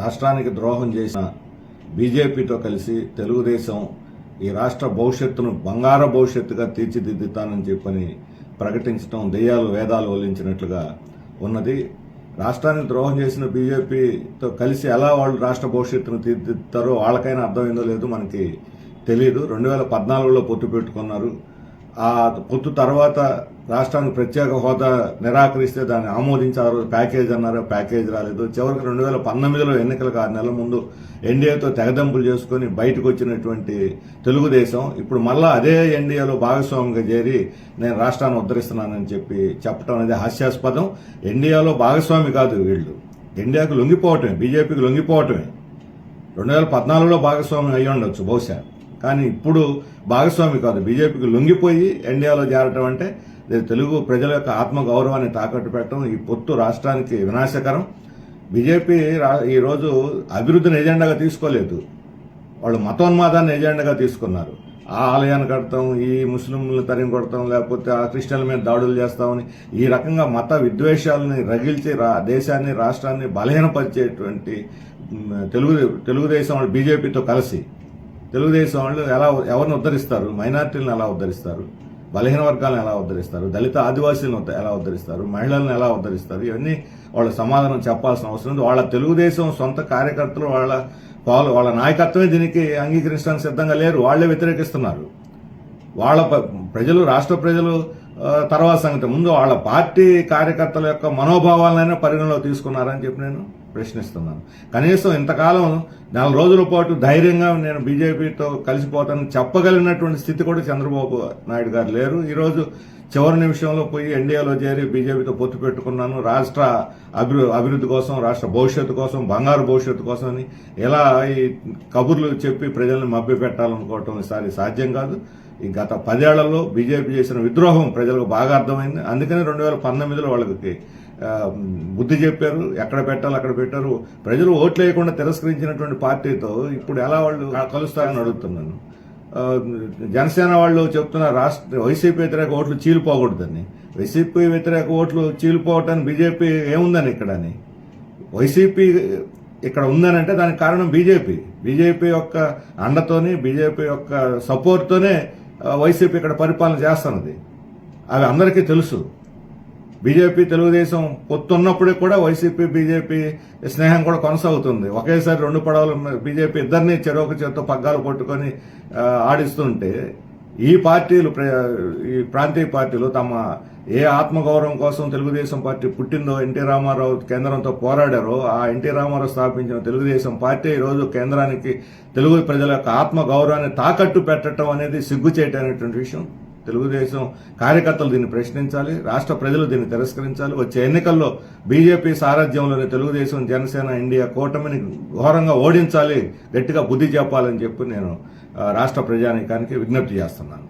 రాష్ట్రానికి ద్రోహం చేసిన బీజేపీతో కలిసి తెలుగుదేశం ఈ రాష్ట్ర భవిష్యత్తును బంగార భవిష్యత్తుగా తీర్చిదిద్దుతానని చెప్పని ప్రకటించడం దెయ్యాలు వేదాలు వల్లించినట్లుగా ఉన్నది. రాష్ట్రానికి ద్రోహం చేసిన బీజేపీతో కలిసి ఎలా వాళ్ళు రాష్ట్ర భవిష్యత్తును తీర్చిదిద్దుతారో వాళ్ళకైనా అర్థమైందో లేదో మనకి తెలియదు రెండు వేల పద్నాలుగులో పొత్తు పెట్టుకున్నారు. ఆ పొత్తు తర్వాత రాష్ట్రానికి ప్రత్యేక హోదా నిరాకరిస్తే దాన్ని ఆమోదించారు. ప్యాకేజ్ అన్నారు ప్యాకేజ్ రాలేదు. చివరికి రెండు వేల పంతొమ్మిదిలో ఎన్నికలకు ఆరు నెలల ముందు ఎన్డీఏతో తెగదంపులు చేసుకుని బయటకు వచ్చినటువంటి తెలుగుదేశం ఇప్పుడు మళ్ళా అదే ఎన్డీఏలో భాగస్వామిగా చేరి నేను రాష్ట్రాన్ని ఉద్ధరిస్తున్నానని చెప్పి చెప్పడం అనేది హాస్యాస్పదం. ఎన్డీఏలో భాగస్వామి కాదు వీళ్ళు. ఎన్డీఏకు లొంగిపోవటమే బీజేపీకి లొంగిపోవటమే. రెండు వేల పద్నాలుగులో భాగస్వామి అయ్యి ఉండొచ్చు బహుశా. కానీ ఇప్పుడు భాగస్వామి కాదు. బీజేపీకి లొంగిపోయి ఎన్డీఏలో చేరటం అంటే తెలుగు ప్రజల యొక్క ఆత్మగౌరవాన్ని తాకట్టు పెట్టడం ఈ పొత్తు రాష్ట్రానికి వినాశకరం. బీజేపీ ఈరోజు అభివృద్ధిని ఎజెండాగా తీసుకోలేదు. వాళ్ళు మతోన్మాదాన్ని ఎజెండాగా తీసుకున్నారు. ఆ ఆలయాన్ని కడతాం ఈ ముస్లింలను తరిమి కొడతాం లేకపోతే ఆ క్రిస్టియన్ల మీద దాడులు చేస్తామని ఈ రకంగా మత విద్వేషాలని రగిల్చి రా దేశాన్ని రాష్ట్రాన్ని బలహీనపరిచేటువంటి తెలుగు తెలుగుదేశం వాళ్ళు బీజేపీతో కలిసి తెలుగుదేశం వాళ్ళు ఎలా ఎవరిని ఉద్ధరిస్తారు? మైనార్టీలను ఎలా ఉద్ధరిస్తారు? బలహీన వర్గాలను ఎలా ఉద్ధరిస్తారు? దళిత ఆదివాసీలను ఎలా ఉద్ధరిస్తారు? మహిళలను ఎలా ఉద్ధరిస్తారు? ఇవన్నీ వాళ్ళ సమాధానం చెప్పాల్సిన అవసరం ఉంది. వాళ్ళ తెలుగుదేశం సొంత కార్యకర్తలు వాళ్ళ పాలు వాళ్ళ నాయకత్వమే దీనికి అంగీకరించడానికి సిద్ధంగా లేరు. వాళ్ళే వ్యతిరేకిస్తున్నారు. వాళ్ళ ప్రజలు రాష్ట్ర ప్రజలు తర్వాత సంగతి. ముందు వాళ్ళ పార్టీ కార్యకర్తల యొక్క మనోభావాలనైనా పరిగణలో తీసుకున్నారని చెప్పి నేను ప్రశ్నిస్తున్నాను. కనీసం ఇంతకాలం నెల రోజుల పాటు ధైర్యంగా నేను బీజేపీతో కలిసిపోతానని చెప్పగలిగినటువంటి స్థితి కూడా చంద్రబాబు నాయుడు గారు లేరు. ఈరోజు చివరి నిమిషంలో పోయి ఎన్డీఏలో చేరి బీజేపీతో పొత్తు పెట్టుకున్నాను. రాష్ట్ర అభివృ అభివృద్ధి కోసం రాష్ట్ర భవిష్యత్తు కోసం బంగారు భవిష్యత్తు కోసం అని ఇలా ఈ కబుర్లు చెప్పి ప్రజల్ని మభ్య పెట్టాలనుకోవటం ఈసారి సాధ్యం కాదు. ఈ గత పదేళ్ళలో బీజేపీ చేసిన విద్రోహం ప్రజలకు బాగా అర్థమైంది. అందుకని రెండు వేల పంతొమ్మిదిలో వాళ్ళకి బుద్ధి చెప్పారు ఎక్కడ పెట్టాలి అక్కడ పెట్టారు. ప్రజలు ఓట్లు వేయకుండా తిరస్కరించినటువంటి పార్టీతో ఇప్పుడు ఎలా వాళ్ళు కలుస్తారని అడుగుతున్నాను. జనసేన వాళ్ళు చెప్తున్న రాష్ట్ర వైసీపీ వ్యతిరేక ఓట్లు చీలిపోకూడదని. వైసీపీ వ్యతిరేక ఓట్లు చీలిపోవటానికి బీజేపీ ఏముందని ఇక్కడని. వైసీపీ ఇక్కడ ఉందనంటే దానికి కారణం బీజేపీ. బీజేపీ యొక్క అండతోని బీజేపీ యొక్క సపోర్ట్తోనే వైసీపీ ఇక్కడ పరిపాలన చేస్తున్నది. అవి అందరికీ తెలుసు. బీజేపీ తెలుగుదేశం పొత్తున్నప్పుడే కూడా వైసీపీ బీజేపీ స్నేహం కూడా కొనసాగుతుంది. ఒకేసారి రెండు పడవలు బీజేపీ ఇద్దరిని చెరొక చేత్తో పగ్గాలు పట్టుకొని ఆడిస్తుంటే ఈ పార్టీలు ప్ర- ఈ ప్రాంతీయ పార్టీలు తమ ఏ ఆత్మగౌరవం కోసం తెలుగుదేశం పార్టీ పుట్టిందో ఎన్టీ రామారావు కేంద్రంతో పోరాడారో ఆ ఎన్టీ రామారావు స్థాపించిన తెలుగుదేశం పార్టీ ఈరోజు కేంద్రానికి తెలుగు ప్రజల యొక్క ఆత్మగౌరవాన్ని తాకట్టు పెట్టడం అనేది సిగ్గుచేయటమైనటువంటి విషయం? తెలుగుదేశం కార్యకర్తలు దీన్ని ప్రశ్నించాలి రాష్ట్ర ప్రజలు దీన్ని తిరస్కరించాలి. వచ్చే ఎన్నికల్లో బీజేపీ సారథ్యంలోని తెలుగుదేశం జనసేన ఇండియా కూటమిని ఘోరంగా ఓడించాలి గట్టిగా బుద్ధి చెప్పాలని చెప్పి నేను రాష్ట్ర ప్రజానీకానికి విజ్ఞప్తి చేస్తున్నాను.